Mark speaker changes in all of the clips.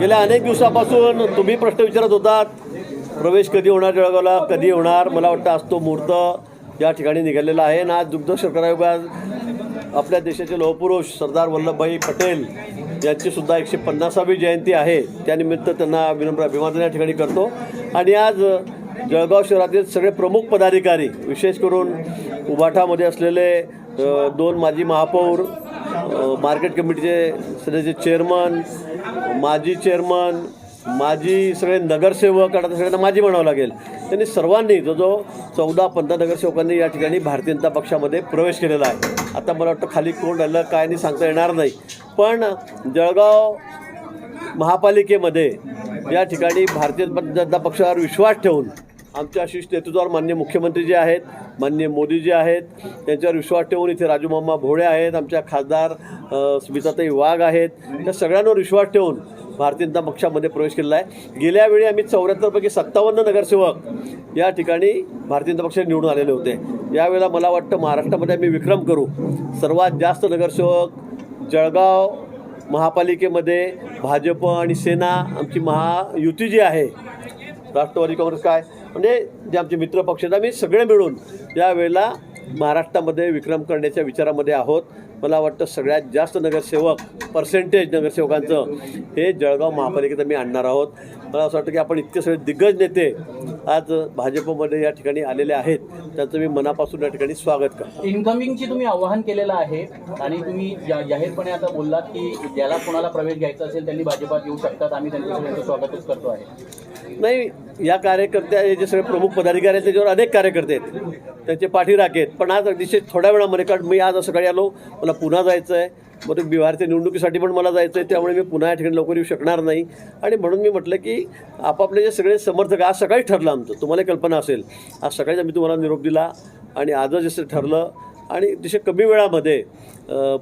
Speaker 1: गेल्या अनेक दिवसापासून तुम्ही प्रश्न विचारत होतात प्रवेश कधी होणार जळगावला कधी होणार? मला वाटतं आज तो मुहूर्त या ठिकाणी निघालेला आहे. आणि आज दुग्ध शर्करा आयोगात आपल्या देशाचे लोहपुरुष सरदार वल्लभभाई पटेल यांची सुद्धा एकशे पन्नासावी जयंती आहे. त्यानिमित्त त्यांना विनम्र अभिवादन या ठिकाणी करतो. आणि आज जळगाव शहरातील सगळे प्रमुख पदाधिकारी विशेष करून उभाठामध्ये असलेले दोन माजी महापौर मार्केट कमिटीचे सध्याचे चेअरमन माजी चेअरमन माजी सगळे नगरसेवक आता सगळ्यांना माजी म्हणावं लागेल. त्यांनी सर्वांनी जो जो चौदा पंधरा नगरसेवकांनी या ठिकाणी भारतीय जनता पक्षामध्ये प्रवेश केलेला आहे. आता मला वाटतं खाली कोण राहिलं काय नाही सांगता येणार नाही. पण जळगाव महापालिकेमध्ये या ठिकाणी भारतीय जनता पक्षावर विश्वास ठेवून आमच्या शीर्ष नेतृत्वावर मान्य मुख्यमंत्री जे आहेत मान्य मोदी जे आहेत त्यांच्यावर विश्वास ठेवून इथे राजूमामा भोळे आहेत आमच्या खासदार स्मिताताई वाघ आहेत त्या सगळ्यांवर विश्वास ठेवून भारतीय जनता पक्षामध्ये प्रवेश केलेला आहे. गेल्या वेळी आम्ही चौऱ्याहत्तरपैकी सत्तावन्न नगरसेवक या ठिकाणी भारतीय जनता पक्षाने निवडून आलेले होते. यावेळेला मला वाटतं महाराष्ट्रामध्ये आम्ही विक्रम करू. सर्वात जास्त नगरसेवक जळगाव महापालिकेमध्ये भाजप आणि सेना आमची महायुती जी आहे राष्ट्रवादी काँग्रेस काय? म्हणजे जे आमचे मित्र पक्ष आहेत आम्ही सगळे मिळून यावेळेला महाराष्ट्रामध्ये विक्रम करण्याच्या विचारामध्ये आहोत. मला वाटतं सगळ्यात जास्त नगरसेवक पर्सेंटेज नगरसेवकांचं हे जळगाव महापालिकेत आम्ही आणणार आहोत. मला असं वाटतं की आपण इतके सगळे दिग्गज नेते आज भाजपमध्ये या ठिकाणी आलेले आहेत. त्यांचं मी मनापासून या ठिकाणी स्वागत करतो.
Speaker 2: इन्कमिंगची तुम्ही आवाहन केलेलं आहे आणि तुम्ही जाहीरपणे आता बोललात की ज्याला कोणाला प्रवेश घ्यायचा असेल त्यांनी भाजपात येऊ शकतात. आम्ही त्यांचं स्वागतच करतो आहे.
Speaker 1: नाही या कार्यकर्त्या हे जे सगळे प्रमुख पदाधिकारी आहेत त्याच्यावर अनेक कार्यकर्ते आहेत. त्यांचे पाठीराखे आहेत. पण आज अतिशय थोड्या वेळामध्ये कारण मी आज सकाळी आलो मला पुन्हा जायचं आहे मग बिहारच्या निवडणुकीसाठी पण मला जायचं आहे त्यामुळे मी पुन्हा या ठिकाणी लवकर येऊ शकणार नाही. आणि म्हणून मी म्हटलं की आपापले जे सगळे समर्थक आज सकाळी ठरलं आमचं. तुम्हाला कल्पना असेल आज सकाळीच आम्ही तुम्हाला निरोप दिला आणि आजच जसं ठरलं. आणि अतिशय कमी वेळामध्ये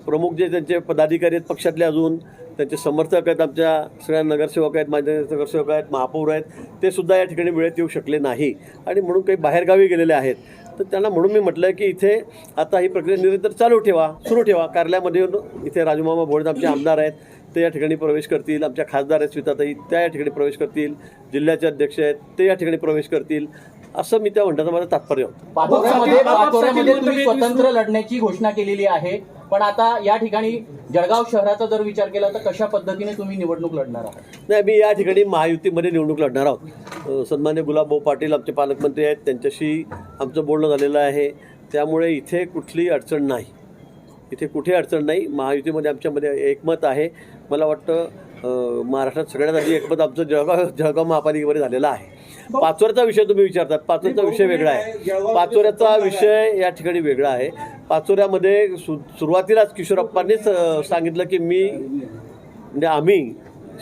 Speaker 1: प्रमुख जे त्यांचे पदाधिकारी आहेत पक्षातले अजून त्यांचे समर्थक आहेत आमच्या सगळ्या नगरसेवक आहेत माझे नगरसेवक आहेत महापौर आहेत. ते सुद्धा या ठिकाणी वेळेत येऊ शकले नाही. आणि म्हणून काही बाहेरगावी गेलेले आहेत. तर त्यांना म्हणून मी म्हटलं की इथे आता ही प्रक्रिया निरंतर चालू ठेवा सुरू ठेवा. कार्यालयामध्ये येऊन इथे राजूमामा भोळे आमचे आमदार आहेत. ते या ठिकाणी प्रवेश करतील. आमच्या खासदार आहेत स्मिताताई त्या या ठिकाणी प्रवेश करतील. जिल्ह्याचे अध्यक्ष आहेत ते या ठिकाणी प्रवेश करतील. असं मी त्या म्हणण्याचं माझं तात्पर्य होतं.
Speaker 2: स्वतंत्र लढण्याची घोषणा केलेली आहे. पण आता या ठिकाणी जळगाव शहराचा जर विचार केला तर कशा पद्धतीने तुम्ही निवडणूक लढणार आहात?
Speaker 1: नाही मी या ठिकाणी महायुतीमध्ये निवडणूक लढणार आहोत. सन्मान्य गुलाबभाऊ पाटील आमचे पालकमंत्री आहेत. त्यांच्याशी आमचं बोलणं झालेलं आहे. त्यामुळे इथे कुठली अडचण नाही. इथे कुठे अडचण नाही. महायुतीमध्ये आमच्यामध्ये एकमत आहे. मला वाटतं महाराष्ट्रात सगळ्यात आधी एकमत आमचं जळगाव जळगाव महापालिकेमध्ये झालेलं आहे. पाचोऱ्याचा विषय तुम्ही विचारतात. पाचोऱ्याचा विषय वेगळा आहे. पाचोऱ्याचा विषय या ठिकाणी वेगळा आहे. पाचोऱ्यामध्ये सु सुरुवातीलाच किशोरप्पांनीच सांगितलं की मी म्हणजे आम्ही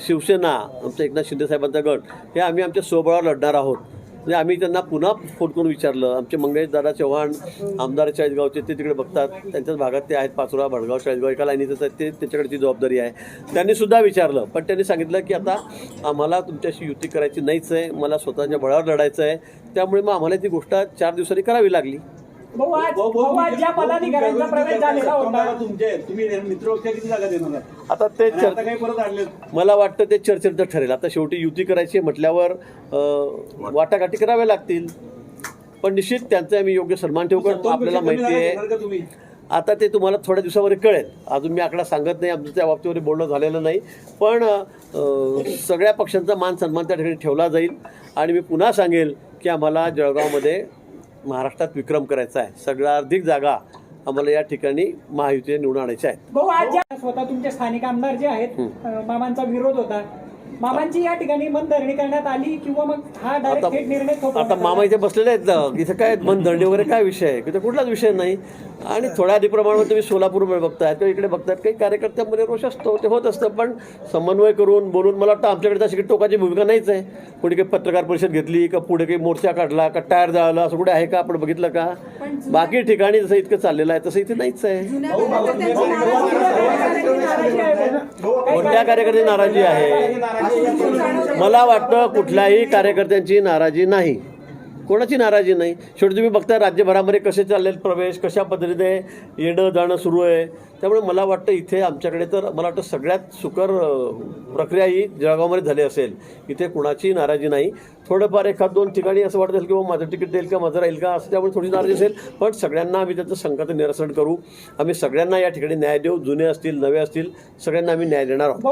Speaker 1: शिवसेना आमचा एकनाथ शिंदे साहेबांचा गट हे आम्ही आमच्या स्वबळावर लढणार आहोत. म्हणजे आम्ही त्यांना पुन्हा फोन करून विचारलं आमचे मंगेश दादा चव्हाण आमदार चाळीसगावचे ते तिकडे बघतात त्यांच्याच भागात ते आहेत पाचोरा भडगाव चाळीसगाव एका लाईनीतच आहेत ते त्यांच्याकडे ती जबाबदारी आहे. त्यांनी सुद्धा विचारलं पण त्यांनी सांगितलं की आता आम्हाला तुमच्याशी युती करायची नाहीच आहे मला स्वतःच्या बळावर लढायचं आहे त्यामुळे मग आम्हाला ती गोष्ट चार दिवसांनी करावी लागली.
Speaker 3: भाऊ आज भाऊ आज ज्या पदाधिकाऱ्यांचा प्रवेश झालेला होता.
Speaker 4: तुमचे तुम्ही मित्र पक्ष किती जागा देणार आहात?
Speaker 1: आता ते
Speaker 4: आणि
Speaker 1: चर्चा
Speaker 4: आता काही परत आणले
Speaker 1: मला वाटतं ते चर्चेनंतर ठरेल. आता शेवटी युती करायची म्हटल्यावर अं, वाटाघाटी कराव्या लागतील. पण निश्चित त्यांचा आम्ही योग्य सन्मान ठेवू कारण आपल्याला माहिती आहे.
Speaker 4: तुम्ही?
Speaker 1: आता ते तुम्हाला थोड्या दिवसामध्ये कळेल. अजून मी आकडा सांगत नाही आमचं त्या बाबतीमध्ये बोलणं झालेलं नाही. पण अं, सगळ्या पक्षांचा मान सन्मान त्या ठिकाणी ठेवला जाईल. आणि मी पुन्हा सांगेल की आम्हाला जळगावमध्ये महाराष्ट्रात विक्रम करायचा आहे. सगळ्या अधिक जागा आम्हाला या ठिकाणी महायुतीने निवडून आणायच्या आहेत.
Speaker 3: भाऊ आज ज्या स्वतः तुमचे स्थानिक आमदार जे आहेत मामांचा विरोध होता. मामांची या ठिकाणी मन धरणी करण्यात आली किंवा मग हा डायरेक्ट थेट निर्णय
Speaker 1: आता मामा इथे बसलेले आहेत ना इथं काय मन धरणी वगैरे काय विषय आहे? इथे कुठलाच विषय नाही. आणि थोड्या आधी प्रमाणात तुम्ही सोलापूरमध्ये बघताय किंवा इकडे बघतायत. काही कार्यकर्त्यांमध्ये रोष असतो ते होत असतं. पण समन्वय करून बोलून मला वाटतं आमच्याकडे तशी काही टोकाची भूमिका नाहीच आहे. कुठे काही पत्रकार परिषद घेतली का पुढे काही मोर्चा काढला का टायर जाळला असं कुठे आहे का? आपण बघितलं का? बाकी ठिकाणी जसं इतकं चाललेलं आहे तसं इथे नाहीच आहे. कोणत्या कार्यकर्त्याची नाराजी आहे? मला वाटतं कुठल्याही कार्यकर्त्यांची नाराजी नाही. कोणाची नाराजी नाही? शेवटी तुम्ही बघता राज्यभरामध्ये कसे चालले प्रवेश कशा पद्धतीने येणं जाणं सुरू आहे. त्यामुळे मला वाटतं इथे आमच्याकडे तर मला वाटतं सगळ्यात सुकर प्रक्रिया ही जळगावमध्ये झाली असेल. इथे कुणाची नाराजी नाही. थोडंफार एखाद दोन ठिकाणी असं वाटत असेल की बाबा माझं तिकीट देईल का माझं राहील का असं त्यामुळे थोडी नाराजी असेल. पण सगळ्यांना आम्ही त्याचं संकट निरसन करू. आम्ही सगळ्यांना या ठिकाणी न्याय देऊ. जुने असतील नवे असतील सगळ्यांना आम्ही न्याय देणार आहोत.